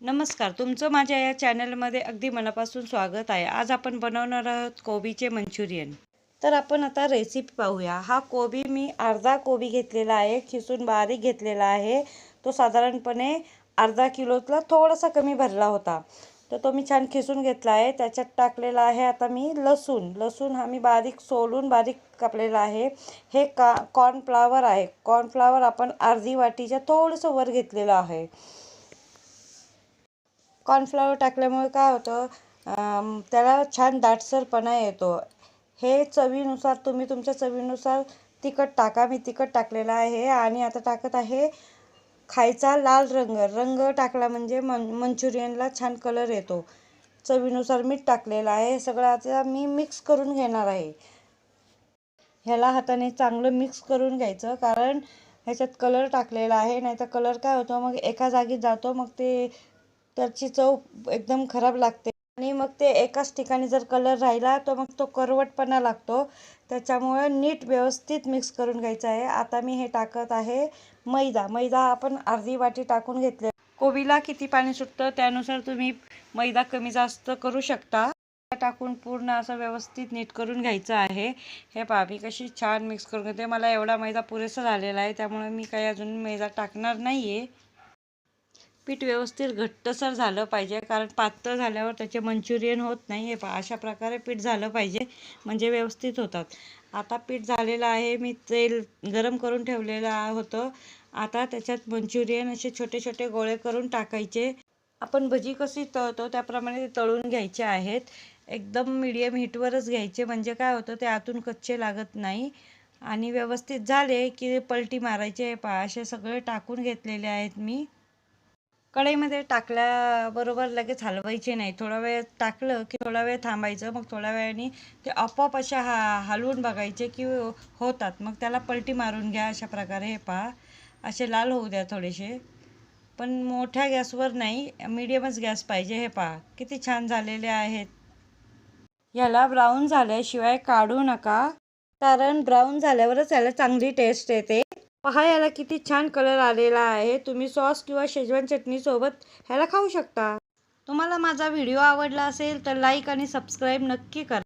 नमस्कार तुमचं माझ्या या चॅनलमध्ये अगदी मनापासून स्वागत आहे. आज आपण बनवणार आहोत कोबीचे मंचुरियन. तर आपण आता रेसिपी पाहूया. हा कोबी मी अर्धा कोबी घेतलेला आहे खिसून बारीक घेतलेला आहे. तो साधारणपणे अर्धा किलोतला थोडासा कमी भरला होता. तर तो मी छान खिसून घेतला आहे. त्याच्यात टाकलेला आहे आता मी लसूण. लसूण हा मी बारीक सोलून बारीक कापलेला आहे. हे का कॉर्नफ्लावर आहे. कॉर्नफ्लावर आपण अर्धी वाटीच्या थोडंसं वर घेतलेलं आहे. कॉर्नफ्लॉवर टाकल्यामुळे काय होतं त्याला छान दाटसरपणा येतो. हे चवीनुसार तुम्ही तुमच्या चवीनुसार तिखट टाका. मी तिखट टाकलेलं आहे आणि आता टाकत आहे खायचा लाल रंग. रंग टाकला म्हणजे मन मंचुरियनला छान कलर येतो. चवीनुसार मीठ टाकलेलं आहे. हे सगळं आता मी मिक्स करून घेणार आहे. ह्याला हाताने चांगलं मिक्स करून घ्यायचं कारण ह्याच्यात कलर टाकलेला आहे. नाही तर कलर काय होतो मग एका जागी जातो मग ते त्याची चव एकदम खराब लागते. आणि मग ते एकाच ठिकाणी जर कलर राहिला तर मग तो करवटपणा लागतो. त्याच्यामुळे नीट व्यवस्थित मिक्स करून घ्यायचं आहे. आता मी हे टाकत आहे मैदा. मैदा आपण अर्धी वाटी टाकून घेतले कोबीला किती पाणी सुटतं त्यानुसार तुम्ही मैदा कमी जास्त करू शकता. टाकून पूर्ण असं व्यवस्थित नीट करून घ्यायचं आहे. हे पहा मी कशी छान मिक्स करून घेते. मला एवढा मैदा पुरेसा झालेला आहे त्यामुळे मी काही अजून मैदा टाकणार नाही आहे पीठ व्यवस्थित घट्टसर झालं पाहिजे कारण पातळ झाल्यावर त्याचे मंचुरियन होत नाही. हे पहा अशा प्रकारे पीठ झालं पाहिजे म्हणजे व्यवस्थित होतात. आता पीठ झालेलं आहे मी तेल गरम करून ठेवलेलं होतं. आता त्याच्यात मंचुरियन असे छोटे छोटे गोळे करून टाकायचे. आपण भजी कशी तळतो त्याप्रमाणे ते तळून घ्यायचे आहेत. एकदम मीडियम हीटवरच घ्यायचे म्हणजे काय होतं ते आतून कच्चे लागत नाही. आणि व्यवस्थित झाले की पलटी मारायचे. पहा असे सगळे टाकून घेतलेले आहेत मी. कढईमध्ये टाकल्याबरोबर लगेच हलवायचे नाही. थोडा वेळ टाकलं की थोडा वेळ थांबायचं मग थोड्या वेळाने ते आपोआप अशा हा हलवून बघायचे की होतात. मग त्याला पलटी मारून घ्या अशा प्रकारे हे पहा. असे लाल होऊ द्या थोडेसे. पण मोठ्या गॅसवर नाही मीडियमच गॅस पाहिजे हे पहा. किती छान झालेले आहेत. याला ब्राऊन झाल्याशिवाय काढू नका कारण ब्राऊन झाल्यावरच याला चांगली टेस्ट येते. पहा याला किती छान कलर आलेला आहे. तुम्ही सॉस किंवा शेजवान चटणीसोबत ह्याला खाऊ शकता. तुम्हाला माझा व्हिडिओ आवडला असेल तर लाईक आणि सबस्क्राईब नक्की करा.